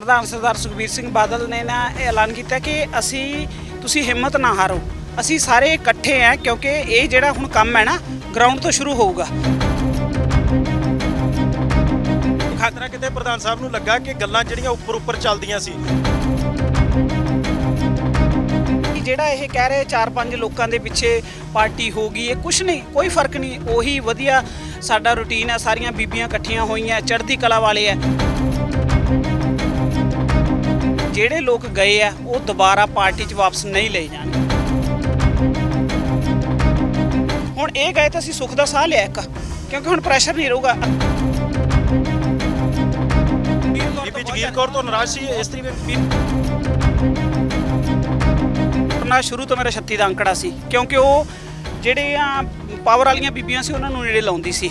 ਪ੍ਰਧਾਨ ਸਰਦਾਰ ਸੁਖਬੀਰ ਸਿੰਘ ਬਾਦਲ ਨੇ ਨਾ ਇਹ ਐਲਾਨ ਕੀਤਾ ਕਿ ਅਸੀਂ ਤੁਸੀਂ ਹਿੰਮਤ ਨਾ ਹਾਰੋ। ਅਸੀਂ ਸਾਰੇ ਇਕੱਠੇ ਆ ਕਿਉਂਕਿ ਇਹ ਜਿਹੜਾ ਹੁਣ ਕੰਮ ਹੈ ਨਾ ਗਰਾਊਂਡ ਤੋਂ ਸ਼ੁਰੂ ਹੋਊਗਾ। ਖਾਤਰਾ ਕਿਤੇ ਪ੍ਰਧਾਨ ਸਾਹਿਬ ਨੂੰ ਲੱਗਾ ਕਿ ਗੱਲਾਂ ਜਿਹੜੀਆਂ ਉੱਪਰ ਉੱਪਰ ਚੱਲਦੀਆਂ ਸੀ। ਕਿ ਜਿਹੜਾ ਇਹ ਕਹਿ ਰਹੇ ਚਾਰ ਪੰਜ ਲੋਕਾਂ ਦੇ ਪਿੱਛੇ ਪਾਰਟੀ ਹੋਗੀ ਇਹ ਕੁਝ ਨਹੀਂ ਕੋਈ ਫ਼ਰਕ ਨਹੀਂ। ਉਹੀ ਵਧੀਆ ਸਾਡਾ ਰੁਟੀਨ ਹੈ ਸਾਰੀਆਂ ਬੀਬੀਆਂ ਇਕੱਠੀਆਂ ਹੋਈਆਂ ਚੜ੍ਹਦੀ ਕਲਾ ਵਾਲੇ ਆ। ਜਿਹੜੇ ਲੋਕ ਗਏ ਆ ਉਹ ਦੁਬਾਰਾ ਪਾਰਟੀ 'ਚ ਵਾਪਸ ਨਹੀਂ ਲਏ ਜਾਣਗੇ। ਹੁਣ ਇਹ ਗਏ ਤਾਂ ਅਸੀਂ ਸੁੱਖ ਦਾ ਸਾਹ ਲਿਆ ਇੱਕ ਕਿਉਂਕਿ ਹੁਣ ਪ੍ਰੈਸ਼ਰ ਨਹੀਂ ਰਹੂਗਾ। ਬੀਬੀ ਜਗੀਰ ਕੌਰ ਤੋਂ ਨਾਰਾਜ਼ ਸੀ ਵੀ ਨਾ ਸ਼ੁਰੂ ਤੋਂ ਮੇਰਾ 36 ਦਾ ਅੰਕੜਾ ਸੀ ਕਿਉਂਕਿ ਉਹ ਜਿਹੜੇ ਆ ਪਾਵਰ ਵਾਲੀਆਂ ਬੀਬੀਆਂ ਸੀ ਉਹਨਾਂ ਨੂੰ ਨੇੜੇ ਲਾਉਂਦੀ ਸੀ।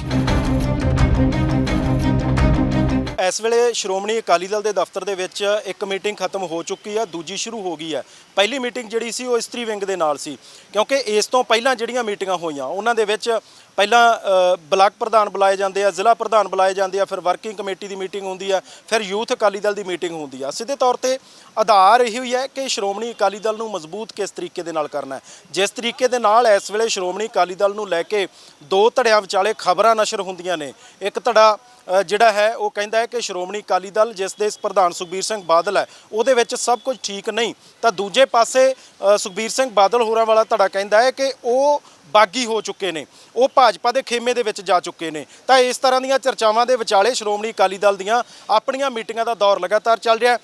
ਇਸ ਵੇਲੇ ਸ਼੍ਰੋਮਣੀ ਅਕਾਲੀ ਦਲ ਦੇ ਦਫ਼ਤਰ ਦੇ ਵਿੱਚ ਇੱਕ ਮੀਟਿੰਗ ਖਤਮ ਹੋ ਚੁੱਕੀ ਆ, ਦੂਜੀ ਸ਼ੁਰੂ ਹੋ ਗਈ ਹੈ ਪਹਿਲੀ ਮੀਟਿੰਗ ਜਿਹੜੀ ਸੀ ਉਹ ਇਸਤਰੀ ਵਿੰਗ ਦੇ ਨਾਲ ਸੀ, ਕਿਉਂਕਿ ਇਸ ਤੋਂ ਪਹਿਲਾਂ ਜਿਹੜੀਆਂ ਮੀਟਿੰਗਾਂ ਹੋਈਆਂ, ਉਹਨਾਂ ਦੇ ਵਿੱਚ ਪਹਿਲਾਂ ਬਲਾਕ ਪ੍ਰਧਾਨ ਬੁਲਾਏ ਜਾਂਦੇ ਆ, ਜ਼ਿਲ੍ਹਾ ਪ੍ਰਧਾਨ ਬੁਲਾਏ ਜਾਂਦੇ ਆ, ਫਿਰ ਵਰਕਿੰਗ ਕਮੇਟੀ ਦੀ ਮੀਟਿੰਗ ਹੁੰਦੀ ਆ, ਫਿਰ ਯੂਥ ਅਕਾਲੀ ਦਲ ਦੀ ਮੀਟਿੰਗ ਹੁੰਦੀ ਆ। ਸਿੱਧੇ ਤੌਰ ਤੇ ਆਧਾਰ ਇਹ ਹੀ ਹੈ ਕਿ ਸ਼੍ਰੋਮਣੀ ਅਕਾਲੀ ਦਲ ਨੂੰ ਮਜ਼ਬੂਤ ਕਿਸ ਤਰੀਕੇ ਦੇ ਨਾਲ ਕਰਨਾ ਹੈ। ਜਿਸ ਤਰੀਕੇ ਦੇ ਨਾਲ ਇਸ ਵੇਲੇ ਸ਼੍ਰੋਮਣੀ ਅਕਾਲੀ ਦਲ ਨੂੰ ਲੈ ਕੇ ਦੋ ਧੜਿਆਂ ਵਿਚਾਲੇ ਖਬਰਾਂ ਨਸ਼ਰ ਹੁੰਦੀਆਂ ਨੇ। ਇੱਕ ਧੜਾ ਜਿਹੜਾ ਹੈ, ਉਹ ਕਹਿੰਦਾ ਹੈ ਕਿ ਸ਼੍ਰੋਮਣੀ ਅਕਾਲੀ ਦਲ, ਜਿਸ ਦੇ ਪ੍ਰਧਾਨ ਸੁਖਬੀਰ ਸਿੰਘ ਬਾਦਲ ਹੈ, ਉਹਦੇ ਵਿੱਚ ਸਭ ਕੁਝ ਠੀਕ ਨਹੀਂ। ਤਾਂ ਦੂਜੇ ਪਾਸੇ ਸੁਖਬੀਰ ਸਿੰਘ ਬਾਦਲ ਹੋਰਾਂ ਵਾਲਾ ਧੜਾ ਕਹਿੰਦਾ ਹੈ ਕਿ ਉਹ ਬਾਗੀ ਹੋ ਚੁੱਕੇ ਨੇ। ਉਹ ਭਾਜਪਾ ਦੇ ਖੇਮੇ ਦੇ ਵਿੱਚ ਜਾ ਚੁੱਕੇ ਨੇ। ਤਾਂ ਇਸ ਤਰ੍ਹਾਂ ਦੀਆਂ ਚਰਚਾਵਾਂ ਦੇ ਵਿਚਾਲੇ ਸ਼੍ਰੋਮਣੀ ਅਕਾਲੀ ਦਲ ਦੀਆਂ ਆਪਣੀਆਂ ਮੀਟਿੰਗਾਂ ਦਾ ਦੌਰ ਲਗਾਤਾਰ ਚੱਲ ਰਿਹਾ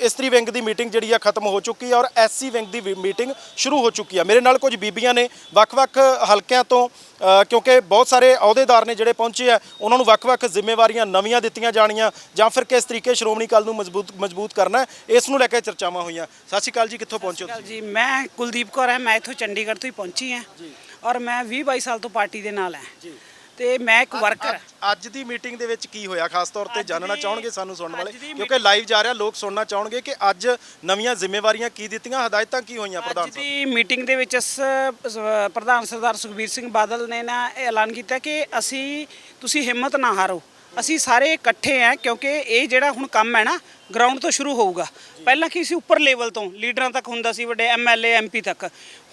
ਇਸਤਰੀ ਵਿੰਗ ਦੀ ਮੀਟਿੰਗ ਜਿਹੜੀ ਆ ਖਤਮ ਹੋ ਚੁੱਕੀ ਹੈ ਔਰ ਐਸਸੀ ਵਿੰਗ ਦੀ ਮੀਟਿੰਗ ਸ਼ੁਰੂ ਹੋ ਚੁੱਕੀ ਹੈ ਮੇਰੇ ਨਾਲ ਕੁਝ ਬੀਬੀਆਂ ਨੇ ਵੱਖ-ਵੱਖ ਹਲਕਿਆਂ ਤੋਂ ਕਿਉਂਕਿ ਬਹੁਤ ਸਾਰੇ ਅਹੁਦੇਦਾਰ ਨੇ ਜਿਹੜੇ ਪਹੁੰਚੇ ਆ ਉਹਨਾਂ ਨੂੰ ਵੱਖ-ਵੱਖ ਜ਼ਿੰਮੇਵਾਰੀਆਂ ਨਵੀਆਂ ਦਿੱਤੀਆਂ ਜਾਣੀਆਂ ਜਾਂ ਫਿਰ ਕਿਸ ਤਰੀਕੇ ਸ਼੍ਰੋਮਣੀ ਅਕਾਲੀ ਨੂੰ ਮਜ਼ਬੂਤ ਮਜ਼ਬੂਤ ਕਰਨਾ ਇਸ ਨੂੰ ਲੈ ਕੇ ਚਰਚਾਵਾਂ ਹੋਈਆਂ। ਸਤਿ ਸ਼੍ਰੀ ਅਕਾਲ ਜੀ ਕਿੱਥੋਂ ਪਹੁੰਚੇ ਹੋ ਜੀ ਮੈਂ ਕੁਲਦੀਪ ਕੌਰ ਹਾਂ ਮੈਂ ਇੱਥੋਂ ਚੰਡੀਗੜ੍ਹ ਤੋਂ ਹੀ ਪਹੁੰਚੀ ਹਾਂ। ਔਰ ਮੈਂ 20 22 ਸਾਲ ਤੋਂ ਪਾਰਟੀ ਦੇ ਨਾਲ ਹਾਂ। ਜੀ। ਤੇ ਮੈਂ ਇੱਕ ਵਰਕਰ ਅੱਜ- ਅੱਜ ਦੀ ਮੀਟਿੰਗ ਦੇ ਵਿੱਚ ਕੀ ਹੋਇਆ? ਖਾਸ ਤੌਰ ਤੇ ਅੱਜ ਜਾਣਨਾ ਚਾਹਣਗੇ ਸਾਨੂੰ ਸੁਣਨ ਵਾਲੇ? ਅੱਜ ਕਿਉਂਕਿ ਲਾਈਵ ਜਾ ਰਿਹਾ ਲੋਕ ਸੁਣਨਾ ਚਾਹਣਗੇ ਕਿ ਅੱਜ ਨਵੀਆਂ ਜ਼ਿੰਮੇਵਾਰੀਆਂ ਕੀ ਦਿੱਤੀਆਂ ਹਦਾਇਤਾਂ ਕੀ ਹੋਈਆਂ ਪ੍ਰਧਾਨ ਅੱਜ ਸਾਹਿਬ? ਦੀ ਮੀਟਿੰਗ ਦੇ ਵਿੱਚ ਪ੍ਰਧਾਨ ਸਰਦਾਰ ਸੁਖਬੀਰ ਸਿੰਘ ਬਾਦਲ ਨੇ ਨਾ ਐਲਾਨ ਕੀਤਾ ਕਿ ਅਸੀਂ ਤੁਸੀਂ ਹਿੰਮਤ ਨਾ ਹਾਰੋ। ਅਸੀਂ ਸਾਰੇ ਇਕੱਠੇ ਆ ਕਿਉਂਕਿ ਇਹ ਜਿਹੜਾ ਹੁਣ ਕੰਮ ਹੈ ਨਾ ਗਰਾਊਂਡ ਤੋਂ ਸ਼ੁਰੂ ਹੋਊਗਾ। ਪਹਿਲਾਂ ਕੀ ਸੀ? ਉੱਪਰ ਲੈਵਲ ਤੋਂ ਲੀਡਰਾਂ ਤੱਕ ਹੁੰਦਾ ਸੀ ਵੱਡੇ ਐਮਐਲਏ ਐਮਪੀ ਤੱਕ।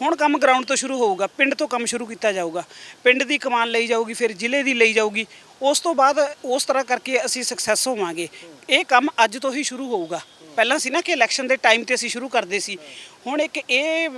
ਹੁਣ ਕੰਮ ਗਰਾਊਂਡ ਤੋਂ ਸ਼ੁਰੂ ਹੋਊਗਾ ਪਿੰਡ ਤੋਂ ਕੰਮ ਸ਼ੁਰੂ ਕੀਤਾ ਜਾਊਗਾ। ਪਿੰਡ ਦੀ ਕਮਾਨ ਲਈ ਜਾਊਗੀ ਫਿਰ ਜ਼ਿਲ੍ਹੇ ਦੀ ਲਈ ਜਾਊਗੀ। ਉਸ ਤੋਂ ਬਾਅਦ ਉਸ ਤਰ੍ਹਾਂ ਕਰਕੇ ਅਸੀਂ ਸਕਸੈਸ ਹੋਵਾਂਗੇ। ਇਹ ਕੰਮ ਅੱਜ ਤੋਂ ਹੀ ਸ਼ੁਰੂ ਹੋਊਗਾ। ਪਹਿਲਾਂ ਸੀ ਨਾ ਕਿ ਇਲੈਕਸ਼ਨ ਦੇ ਟਾਈਮ ਤੇ ਅਸੀਂ ਸ਼ੁਰੂ ਕਰਦੇ ਸੀ। ਹੁਣ ਇੱਕ ਇਹ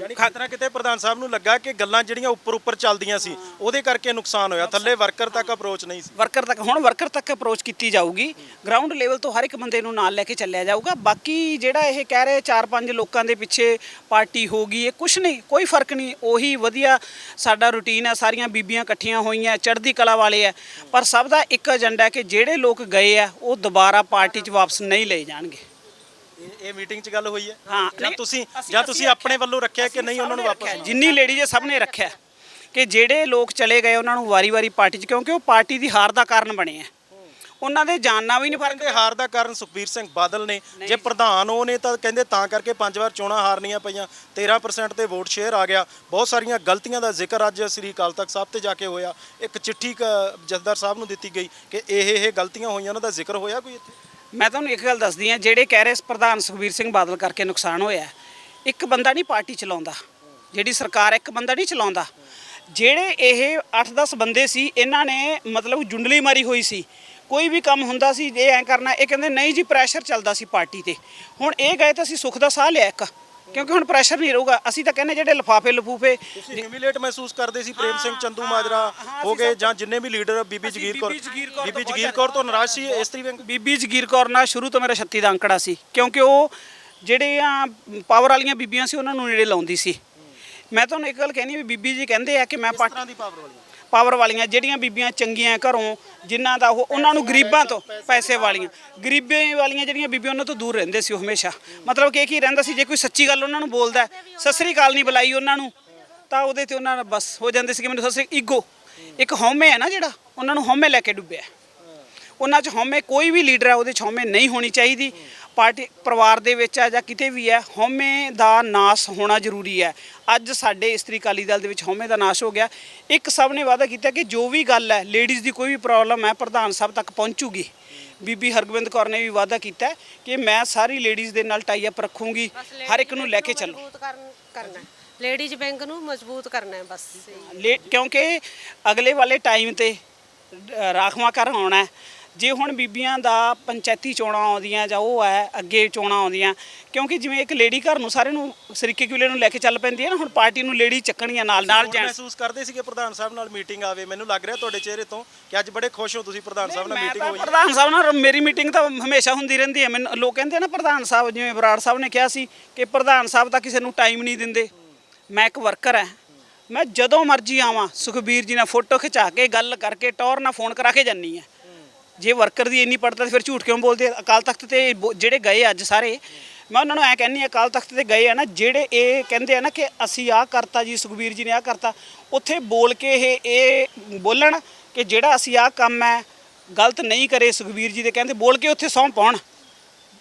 ਯਾਨੀ ਖਾਤਰਾ ਕਿਤੇ ਪ੍ਰਧਾਨ ਸਾਹਿਬ ਨੂੰ ਲੱਗਾ ਕਿ ਗੱਲਾਂ ਜਿਹੜੀਆਂ ਉੱਪਰ ਉੱਪਰ ਚੱਲਦੀਆਂ ਸੀ ਉਹਦੇ ਕਰਕੇ ਨੁਕਸਾਨ ਹੋਇਆ। ਥੱਲੇ ਵਰਕਰ ਤੱਕ ਅਪਰੋਚ ਨਹੀਂ ਸੀ। ਵਰਕਰ ਤੱਕ ਹੁਣ ਵਰਕਰ ਤੱਕ ਅਪਰੋਚ ਕੀਤੀ ਜਾਊਗੀ। ਗਰਾਊਂਡ ਲੈਵਲ ਤੋਂ ਹਰ ਇੱਕ ਬੰਦੇ ਨੂੰ ਨਾਲ ਲੈ ਕੇ ਚੱਲਿਆ ਜਾਊਗਾ। ਬਾਕੀ ਜਿਹੜਾ ਇਹ ਕਹਿ ਰਹੇ ਚਾਰ ਪੰਜ ਲੋਕਾਂ ਦੇ ਪਿੱਛੇ ਪਾਰਟੀ ਹੋਗੀ ਇਹ ਕੁਝ ਨਹੀਂ ਕੋਈ ਫ਼ਰਕ ਨਹੀਂ। ਉਹੀ ਵਧੀਆ ਸਾਡਾ ਰੁਟੀਨ ਹੈ ਸਾਰੀਆਂ ਬੀਬੀਆਂ ਇਕੱਠੀਆਂ ਹੋਈਆਂ ਚੜ੍ਹਦੀ ਕਲਾ ਵਾਲੇ ਆ। ਪਰ ਸਭ ਦਾ ਇੱਕ ਏਜੰਡਾ ਹੈ ਕਿ ਜਿਹੜੇ ਲੋਕ ਗਏ ਆ ਉਹ ਦੁਬਾਰਾ ਪਾਰਟੀ 'ਚ ਵਾਪਸ ਨਹੀਂ ਲਏ ਜਾਣਗੇ। ਇਹ ਇਹ ਮੀਟਿੰਗ 'ਚ ਗੱਲ ਹੋਈ ਹੈ? ਹਾਂ ਜਾਂ ਨਹੀਂ, ਤੁਸੀਂ ਅਸੀਂ- ਜਾਂ ਅਸੀਂ ਤੁਸੀਂ ਆਪਣੇ ਵੱਲੋਂ ਰੱਖਿਆ ਕਿ ਨਹੀਂ ਉਹਨਾਂ ਨੇ ਵਾਪਸ? ਰੱਖਿਆ, ਜਿੰਨੀ ਲੇਡੀਜ਼ ਸਭ ਨੇ ਰੱਖਿਆ ਕਿ ਜਿਹੜੇ ਲੋਕ ਚਲੇ ਗਏ ਉਹਨਾਂ ਨੂੰ ਵਾਰੀ-ਵਾਰੀ ਪਾਰਟੀ 'ਚ ਕਿਉਂਕਿ ਉਹ ਪਾਰਟੀ ਦੀ ਹਾਰ ਦਾ ਕਾਰਨ ਬਣੇ ਆ। ਉਹਨਾਂ ਦੇ ਜਾਨਣਾ ਵੀ ਨਹੀਂ ਫ਼ਰਕ। ਕਹਿੰਦੇ ਹਾਰ ਦਾ ਕਾਰਨ ਸੁਖਬੀਰ ਸਿੰਘ ਬਾਦਲ ਨੇ। ਜੇ ਪ੍ਰਧਾਨ ਉਹ ਨੇ ਤਾਂ ਕਹਿੰਦੇ ਤਾਂ ਕਰਕੇ ਪੰਜ ਵਾਰ ਚੋਣਾਂ ਹਾਰਨੀਆਂ ਪਈਆਂ। 13% ਤੇ ਵੋਟ ਸ਼ੇਅਰ ਆ ਗਿਆ। ਬਹੁਤ ਸਾਰੀਆਂ ਗਲਤੀਆਂ ਦਾ ਜ਼ਿਕਰ ਅੱਜ ਸ੍ਰੀ ਅਕਾਲ ਤਖਤ ਸਾਹਿਬ ਤੇ ਜਾ ਕੇ ਹੋਇਆ। ਇੱਕ ਚਿੱਠੀ ਜਥੇਦਾਰ ਸਾਹਿਬ ਨੂੰ ਦਿੱਤੀ ਗਈ ਕਿ ਇਹ ਇਹ ਗਲਤੀਆਂ ਹੋਈਆਂ ਉਹਨਾਂ ਦਾ ਜ਼ਿਕਰ ਹੋਇਆ ਕੋਈ ਇੱਥੇ? ਮੈਂ ਤੁਹਾਨੂੰ ਇੱਕ ਗੱਲ ਦੱਸਦੀ ਆ ਜਿਹੜੇ ਕਹਿ ਰਹੇ ਪ੍ਰਧਾਨ ਸੁਖਬੀਰ ਸਿੰਘ ਬਾਦਲ ਕਰਕੇ ਨੁਕਸਾਨ ਹੋਇਆ ਇੱਕ ਬੰਦਾ ਨਹੀਂ ਪਾਰਟੀ ਚਲਾਉਂਦਾ। ਜਿਹੜੀ ਸਰਕਾਰ ਇੱਕ ਬੰਦਾ ਨਹੀਂ ਚਲਾਉਂਦਾ। ਜਿਹੜੇ ਇਹ 8-10 ਬੰਦੇ ਸੀ ਇਹਨਾਂ ਨੇ ਮਤਲਬ ਜੁੰਡਲੀ ਮਾਰੀ ਹੋਈ ਸੀ। ਕੋਈ ਵੀ ਕੰਮ ਹੁੰਦਾ ਸੀ ਜੇ ਐਂ ਕਰਨਾ ਇਹ ਕਹਿੰਦੇ ਨਹੀਂ ਜੀ ਪ੍ਰੈਸ਼ਰ ਚੱਲਦਾ ਸੀ ਪਾਰਟੀ ਤੇ। ਹੁਣ ਇਹ ਗਏ ਤਾਂ ਅਸੀਂ ਸੁੱਖ ਦਾ ਸਾਹ ਲਿਆ ਇੱਕ ਕਿਉਂਕਿ ਹੁਣ ਪ੍ਰੈਸ਼ਰ ਨਹੀਂ ਰਹੂਗਾ। ਅਸੀਂ ਤਾਂ ਕਹਿੰਦੇ ਜਿਹੜੇ ਲਫਾਫੇ ਲਫੂਫੇ ਤੁਸੀਂ ਹਿਊਮਿਲੇਟ ਮਹਿਸੂਸ ਕਰਦੇ ਸੀ ਪ੍ਰੇਮ ਸਿੰਘ ਚੰਦੂ ਮਾਜਰਾ ਹਾਂ, ਗਏ ਜਾਂ ਜਿੰਨੇ ਵੀ ਲੀਡਰ ਬੀਬੀ ਜਗੀਰ ਕੌਰ ਬੀਬੀ ਜਗੀਰ ਕੌਰ ਤੋਂ ਨਾਰਾਜ਼ ਸੀ ਇਸਤਰੀ ਵਿੰਗ ਬੀਬੀ ਜਗੀਰ ਕੌਰ ਨਾਲ ਸ਼ੁਰੂ ਤੋਂ ਮੇਰਾ 36 ਦਾ ਅੰਕੜਾ ਸੀ ਕਿਉਂਕਿ ਉਹ ਜਿਹੜੇ ਆ ਪਾਵਰ ਵਾਲੀਆਂ ਬੀਬੀਆਂ ਸੀ ਉਹਨਾਂ ਨੂੰ ਨੇੜੇ ਲਾਉਂਦੀ ਸੀ। ਮੈਂ ਤੁਹਾਨੂੰ ਇੱਕ ਗੱਲ ਕਹਿਣੀ ਵੀ ਬੀਬੀ ਜੀ ਕਹਿੰਦੇ ਆ ਕਿ ਮੈਂ ਇਸ ਪਾਰਟੀ ਤਰ੍ਹਾਂ ਦੀ ਪਾਵਰ ਵਾਲੀ ਪਾਵਰ ਵਾਲੀਆਂ ਜਿਹੜੀਆਂ ਬੀਬੀਆਂ ਚੰਗੀਆਂ ਘਰੋਂ ਜਿਨ੍ਹਾਂ ਦਾ ਉਹ ਉਹਨਾਂ ਨੂੰ ਗਰੀਬਾਂ ਤੋਂ ਪੈਸੇ ਵਾਲੀਆਂ ਗਰੀਬੇ ਵਾਲੀਆਂ ਜਿਹੜੀਆਂ ਬੀਬੀਆਂ ਉਹਨਾਂ ਤੋਂ ਦੂਰ ਰਹਿੰਦੇ ਸੀ ਉਹ ਹਮੇਸ਼ਾ। ਮਤਲਬ ਕਿ ਇਹ ਕੀ ਰਹਿੰਦਾ ਸੀ ਜੇ ਕੋਈ ਸੱਚੀ ਗੱਲ ਉਹਨਾਂ ਨੂੰ ਬੋਲਦਾ ਹੈ, ਸਤਿ ਸ੍ਰੀ ਅਕਾਲ ਨਹੀਂ ਬੁਲਾਈ ਉਹਨਾਂ ਨੂੰ ਤਾਂ ਉਹਦੇ ਤੇ ਉਹਨਾਂ ਦਾ ਬਸ ਹੋ ਜਾਂਦੇ ਸੀ ਕਿ ਮੈਨੂੰ ਸਤਿ ਸ੍ਰੀ ਈਗੋ ਇੱਕ ਹਉਮੈ ਹੈ ਨਾ ਜਿਹੜਾ ਉਹਨਾਂ ਨੂੰ ਹਉਮੈ ਲੈ ਕੇ ਡੁੱਬਿਆ ਉਹਨਾਂ 'ਚ ਹਉਮੈ ਕੋਈ ਵੀ ਲੀਡਰ ਹੈ ਉਹਦੇ 'ਚ ਹਉਮੈ ਨਹੀਂ ਹੋਣੀ ਚਾਹੀਦੀ। ਪਾਰਟੀ ਪਰਿਵਾਰ ਦੇ ਵਿੱਚ ਆ ਜਾਂ ਕਿਤੇ ਵੀ ਹੈ ਹਉਮੈ ਦਾ ਨਾਸ ਹੋਣਾ ਜ਼ਰੂਰੀ ਹੈ। ਅੱਜ ਸਾਡੇ ਇਸਤਰੀ ਅਕਾਲੀ ਦਲ ਦੇ ਵਿੱਚ ਹਉਮੈ ਦਾ ਨਾਸ਼ ਹੋ ਗਿਆ। ਇੱਕ ਸਭ ਨੇ ਵਾਅਦਾ ਕੀਤਾ ਕਿ ਜੋ ਵੀ ਗੱਲ ਹੈ ਲੇਡੀਜ਼ ਦੀ ਕੋਈ ਵੀ ਪ੍ਰੋਬਲਮ ਹੈ ਪ੍ਰਧਾਨ ਸਾਹਿਬ ਤੱਕ ਪਹੁੰਚੂਗੀ। ਬੀਬੀ ਹਰਗੋਬਿੰਦ ਕੌਰ ਨੇ ਵੀ ਵਾਅਦਾ ਕੀਤਾ ਹੈ ਕਿ ਮੈਂ ਸਾਰੀ ਲੇਡੀਜ਼ ਦੇ ਨਾਲ ਟਾਈ ਅਪ ਰੱਖੂੰਗੀ। ਹਰ ਇੱਕ ਨੂੰ ਲੈ ਕੇ ਚੱਲੂ। ਕਰਨ ਲੇਡੀਜ਼ ਬੈਂਕ ਨੂੰ ਮਜ਼ਬੂਤ ਕਰਨਾ ਹੈ ਬਸ। ਕਿਉਂਕਿ ਅਗਲੇ ਵਾਲੇ ਟਾਈਮ ਤੇ ਰਾਖਵਾਂ ਕਰ ਆਉਣਾ ਹੈ। ਜੇ ਹੁਣ ਬੀਬੀਆਂ ਦਾ ਪੰਚਾਇਤੀ ਚੋਣਾਂ ਆਉਂਦੀਆਂ ਜਾਂ ਉਹ ਹੈ ਅੱਗੇ ਚੋਣਾਂ ਆਉਂਦੀਆਂ ਕਿਉਂਕਿ ਜਿਵੇਂ ਇੱਕ ਲੇਡੀ ਘਰ ਨੂੰ ਸਾਰੇ ਨੂੰ ਸਰੀਕੇ ਕਿਲੇ ਨੂੰ ਲੈ ਕੇ ਚੱਲ ਪੈਂਦੀ ਹੈ ਨਾ ਹੁਣ ਪਾਰਟੀ ਨੂੰ ਲੇਡੀ ਚੱਕਣੀਆਂ ਨਾਲ ਨਾਲ ਜੈਂਟਸ ਮਹਿਸੂਸ ਕਰਦੇ ਸੀਗੇ ਪ੍ਰਧਾਨ ਸਾਹਿਬ ਨਾਲ ਮੀਟਿੰਗ ਆਵੇ ਮੈਨੂੰ ਲੱਗ ਰਿਹਾ ਤੁਹਾਡੇ ਚਿਹਰੇ ਤੋਂ ਕਿ ਅੱਜ ਬੜੇ ਖੁਸ਼ ਹੋ ਤੁਸੀਂ ਪ੍ਰਧਾਨ ਸਾਹਿਬ ਨਾਲ ਮੀਟਿੰਗ ਹੋਈ ਪ੍ਰਧਾਨ ਸਾਹਿਬ ਨਾਲ ਮੇਰੀ ਮੀਟਿੰਗ ਤਾਂ ਹਮੇਸ਼ਾ ਹੁੰਦੀ ਰਹਿੰਦੀ ਹੈ। ਮੈਨੂੰ ਲੋਕ ਕਹਿੰਦੇ ਨਾ ਪ੍ਰਧਾਨ ਸਾਹਿਬ ਜਿਵੇਂ ਬਰਾੜ ਸਾਹਿਬ ਨੇ ਕਿਹਾ ਸੀ ਕਿ ਪ੍ਰਧਾਨ ਸਾਹਿਬ ਤਾਂ ਕਿਸੇ ਨੂੰ ਟਾਈਮ ਨਹੀਂ ਦਿੰਦੇ। ਮੈਂ ਇੱਕ ਵਰਕਰ ਹਾਂ। ਮੈਂ ਜਦੋਂ ਮਰਜ਼ੀ ਆਵਾਂ ਸੁਖਬੀਰ ਜੀ ਨਾਲ ਫੋਟੋ ਖਿਚਾ ਕੇ ਗੱਲ ਕਰਕੇ ਟੌਰ ਨਾਲ ਫੋਨ ਕਰਾ ਕੇ ਜਾਨੀ ਹੈ। ਜੇ ਵਰਕਰ ਦੀ ਇੰਨੀ ਪੜਤਾ ਫਿਰ ਝੂਠ ਕਿਉਂ ਬੋਲਦੇ ਅਕਾਲ ਤਖਤ ਤੇ ਬੋ- ਜਿਹੜੇ ਗਏ ਅੱਜ ਸਾਰੇ, ਮੈਂ ਉਹਨਾਂ ਨੂੰ ਐ ਕਹਿੰਨੀ ਅਕਾਲ ਤਖਤ ਤੇ ਗਏ ਆ ਨਾ, ਜਿਹੜੇ ਇਹ ਕਹਿੰਦੇ ਆ ਨਾ ਕਿ ਅਸੀਂ ਆਹ ਕਰਤਾ ਜੀ, ਸੁਖਬੀਰ ਜੀ ਨੇ ਆਹ ਕਰਤਾ, ਉੱਥੇ ਬੋਲ ਕੇ ਇਹ ਇਹ ਬੋਲਣ ਕਿ ਜਿਹੜਾ ਅਸੀਂ ਆਹ ਕੰਮ ਹੈ, ਗਲਤ ਨਹੀਂ ਕਰੇ ਸੁਖਬੀਰ ਜੀ ਦੇ, ਕਹਿੰਦੇ ਬੋਲ ਕੇ ਉੱਥੇ ਸਹੁੰ ਪਾਉਣ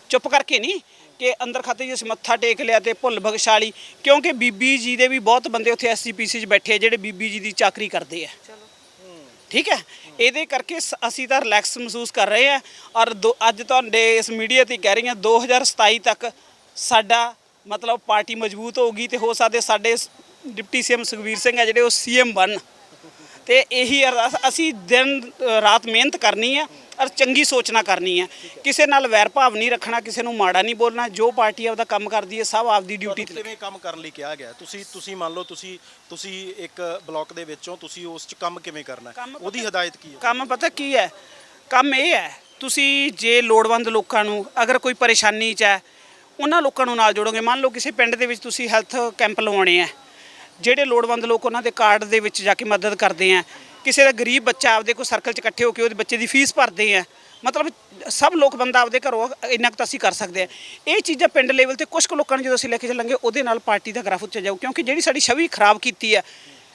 ਚੁੱਪ ਕਰਕੇ ਨਹੀਂ ਕਿ ਅੰਦਰ ਖਾਤੇ ਜੀ ਅਸੀਂ ਮੱਥਾ ਟੇਕ ਲਿਆ ਤੇ ਭੁੱਲ ਬਖਸ਼ਾਲੀ ਕਿਉਂਕਿ ਬੀਬੀ ਜੀ ਦੇ ਵੀ ਬਹੁਤ ਬੰਦੇ ਉੱਥੇ ਐਸਜੀਪੀਸੀ 'ਚ ਬੈਠੇ ਆ, ਜਿਹੜੇ ਬੀਬੀ ਜੀ ਦੀ ਚਾਕਰੀ ਕਰਦੇ ਆ। ਠੀਕ ਹੈ? ਇਹਦੇ ਕਰਕੇ ਸ- ਅਸੀਂ ਤਾਂ ਰਿਲੈਕਸ ਮਹਿਸੂਸ ਕਰ ਰਹੇ ਹਾਂ ਔਰ ਦੋ- ਅੱਜ ਤੁਹਾਡੇ ਇਸ ਮੀਡੀਆ ਤੇ ਕਹਿ ਰਹੀ ਹਾਂ 2027 ਤੱਕ ਸਾਡਾ ਮਤਲਬ ਪਾਰਟੀ ਮਜ਼ਬੂਤ ਹੋਊਗੀ ਤੇ ਹੋ ਸਕਦੇ ਸਾਡੇ ਸ- ਡਿਪਟੀ ਸੀਐਮ ਸੁਖਬੀਰ ਸਿੰਘ ਹੈ ਜਿਹੜੇ ਉਹ ਸੀਐਮ ਬਣ। ਤੇ ਇਹੀ ਅਰਦਾਸ ਅਸੀਂ ਦਿਨ ਰਾਤ ਮਿਹਨਤ ਕਰਨੀ ਹੈ ਔਰ ਚੰਗੀ ਸੋਚਣਾ ਕਰਨੀ ਹੈ ਕਿਸੇ ਨਾਲ ਵੈਰ ਭਾਵ ਨਹੀਂ ਰੱਖਣਾ ਕਿਸੇ ਨੂੰ ਮਾੜਾ ਨਹੀਂ ਬੋਲਣਾ ਜੋ ਪਾਰਟੀ ਆਪਦਾ ਕੰਮ ਕਰਦੀ ਹੈ ਸਭ ਆਪਦੀ ਡਿਊਟੀ ਤੇ ਕਿਵੇਂ ਕੰਮ ਕਰਨ ਲਈ ਕਿਹਾ ਗਿਆ? ਤੁਸੀਂ ਤੁਸੀਂ ਮੰਨ ਲਓ ਤੁਸੀਂ ਤੁਸੀਂ ਇੱਕ ਬਲਾਕ ਦੇ ਵਿੱਚੋਂ ਤੁਸੀਂ ਉਸ 'ਚ ਕੰਮ ਕਿਵੇਂ ਕਰਨਾ? ਉਹਦੀ ਹਦਾਇਤ ਕੀ ਹੈ ਕੰਮ ਪਤਾ ਕੀ ਹੈ? ਕੰਮ ਇਹ ਹੈ ਤੁਸੀਂ ਜੇ ਲੋੜਵੰਦ ਲੋਕਾਂ ਨੂੰ ਅਗਰ ਕੋਈ ਪਰੇਸ਼ਾਨੀ 'ਚ ਹੈ ਉਹਨਾਂ ਲੋਕਾਂ ਨੂੰ ਨਾਲ ਜੋੜੋਗੇ। ਮੰਨ ਲਓ ਕਿਸੇ ਪਿੰਡ ਦੇ ਵਿੱਚ ਤੁਸੀਂ ਹੈਲਥ ਕੈਂਪ ਲਵਾਉਣੇ ਆ। ਜਿਹੜੇ ਲੋੜਵੰਦ ਲੋਕ ਉਹਨਾਂ ਦੇ ਕਾਰਡ ਦੇ ਵਿੱਚ ਜਾ ਕੇ ਮਦਦ ਕਰਦੇ ਆ ਕਿਸੇ ਦਾ ਗਰੀਬ ਬੱਚਾ ਆਪਦੇ ਕੋਈ ਸਰਕਲ 'ਚ ਇਕੱਠੇ ਹੋ ਕੇ ਉਹਦੇ ਬੱਚੇ ਦੀ ਫੀਸ ਭਰਦੇ ਆ ਮਤਲਬ ਸਭ ਲੋਕ ਬੰਦਾ ਆਪਦੇ ਘਰੋਂ ਇੰਨਾ ਕੁ ਤਾਂ ਅਸੀਂ ਕਰ ਸਕਦੇ ਆ। ਇਹ ਚੀਜ਼ਾਂ ਪਿੰਡ ਲੈਵਲ ਤੇ ਕੁਝ ਕੁ ਲੋਕਾਂ ਨੂੰ ਜਦੋਂ ਅਸੀਂ ਲੈ ਕੇ ਚੱਲਾਂਗੇ ਉਹਦੇ ਨਾਲ ਪਾਰਟੀ ਦਾ ਗ੍ਰਾਫ ਉੱਚਾ ਜਾਊ ਕਿਉਂਕਿ ਜਿਹੜੀ ਸਾਡੀ ਛਵੀ ਖਰਾਬ ਕੀਤੀ ਹੈ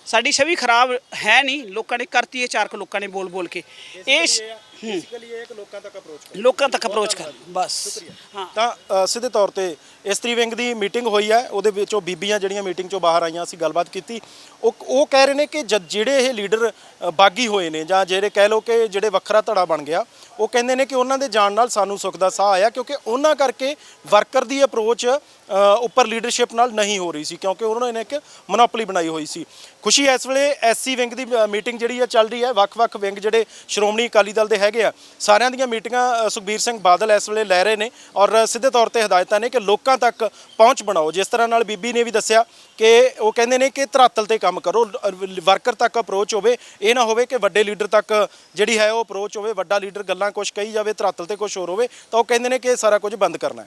ਸਾਡੀ ਛਵੀ ਖਰਾਬ ਹੈ ਨਹੀਂ ਲੋਕਾਂ ਨੇ ਕਰਤੀ ਹੈ ਚਾਰ ਕੁ ਲੋਕਾਂ ਨੇ ਬੋਲ ਬੋਲ ਕੇ ਇਹ ਬੇਸਿਕਲੀ ਇਹ ਲੋਕਾਂ ਤੱਕ ਅਪਰੋਚ ਲੋਕਾਂ ਤੱਕ ਅਪਰੋਚ ਕਰ। ਬਸ। ਹਾਂ ਤਾਂ ਅ, ਸਿੱਧੇ ਤੌਰ ਤੇ ਇਸਤਰੀ ਵਿੰਗ ਦੀ ਮੀਟਿੰਗ ਹੋਈ ਹੈ ਉਹਦੇ ਵਿੱਚੋਂ ਬੀਬੀਆਂ ਜਿਹੜੀਆਂ ਮੀਟਿੰਗ ਚੋਂ ਬਾਹਰ ਆਈਆਂ ਅਸੀਂ ਗੱਲਬਾਤ ਕੀਤੀ। ਉਹ ਉਹ ਕਹਿ ਰਹੇ ਨੇ ਕਿ ਜਦ ਜਿਹੜੇ ਇਹ ਲੀਡਰ ਅ, ਬਾਗੀ ਹੋਏ ਨੇ ਜਾਂ ਜਿਹੜੇ ਕਹਿ ਲਓ ਕਿ ਜਿਹੜੇ ਵੱਖਰਾ ਧੜਾ ਬਣ ਗਿਆ ਉਹ ਕਹਿੰਦੇ ਨੇ ਕਿ ਉਹਨਾਂ ਦੇ ਜਾਣ ਨਾਲ ਸਾਨੂੰ ਸੁੱਖ ਦਾ ਸਾਹ ਆਇਆ ਕਿਉਂਕਿ ਉਹਨਾਂ ਕਰਕੇ ਵਰਕਰ ਦੀ ਅਪਰੋਚ ਉੱਪਰ ਲੀਡਰਸ਼ਿਪ ਨਾਲ ਨਹੀਂ ਹੋ ਰਹੀ ਸੀ ਕਿਉਂਕਿ ਉਹਨਾਂ ਨੇ ਇੱਕ ਮੋਨੋਪੋਲੀ ਬਣਾਈ ਹੋਈ ਸੀ। ਖੁਸ਼ੀ ਇਸ ਵੇਲੇ ਐਸਸੀ ਵਿੰਗ ਦੀ ਮੀਟਿੰਗ ਜਿਹੜੀ ਆ ਚੱਲ ਰਹੀ ਹੈ ਵੱਖ-ਵੱਖ ਵਿੰਗ ਜਿਹੜੇ ਸ਼੍ਰੋਮਣੀ ਅਕਾਲੀ ਦਲ ਦੇ ਹੈਗੇ ਆ ਸਾਰਿਆਂ ਦੀਆਂ ਮੀਟਿੰਗਾਂ ਅ, ਸੁਖਬੀਰ ਸਿੰਘ ਬਾਦਲ ਇਸ ਵੇਲੇ ਲੈ ਰਹੇ ਨੇ ਔਰ ਸਿੱਧੇ ਤੌਰ ਤੇ ਹਦਾਇਤਾਂ ਨੇ ਕਿ ਲੋਕਾਂ ਤੱਕ ਪਹੁੰਚ ਬਣਾਓ। ਜਿਸ ਤਰ੍ਹਾਂ ਨਾਲ ਬੀਬੀ ਨੇ ਵੀ ਦੱਸਿਆ ਕਿ ਉਹ ਕਹਿੰਦੇ ਨੇ ਕਿ ਧਰਾਤਲ ਤੇ ਕੰਮ ਕਰੋ। ਵਰਕਰ ਤੱਕ ਅਪਰੋਚ ਹੋਵੇ, ਇਹ ਨਾ ਹੋਵੇ ਕਿ ਵੱਡੇ ਲੀਡਰ ਤੱਕ ਜਿਹੜੀ ਹੈ ਉਹ ਅਪਰੋਚ ਹੋਵੇ, ਵੱਡਾ ਲੀਡਰ ਗੱਲਾਂ ਕੁਝ ਕਹੀ ਜਾਵੇ, ਧਰਾਤਲ ਤੇ ਕੁਝ ਹੋਰ ਹੋਵੇ, ਤਾਂ ਉਹ ਕਹਿੰਦੇ ਨੇ ਕਿ ਇਹ ਸਾਰਾ ਕੁਝ ਬੰਦ ਕਰਨਾ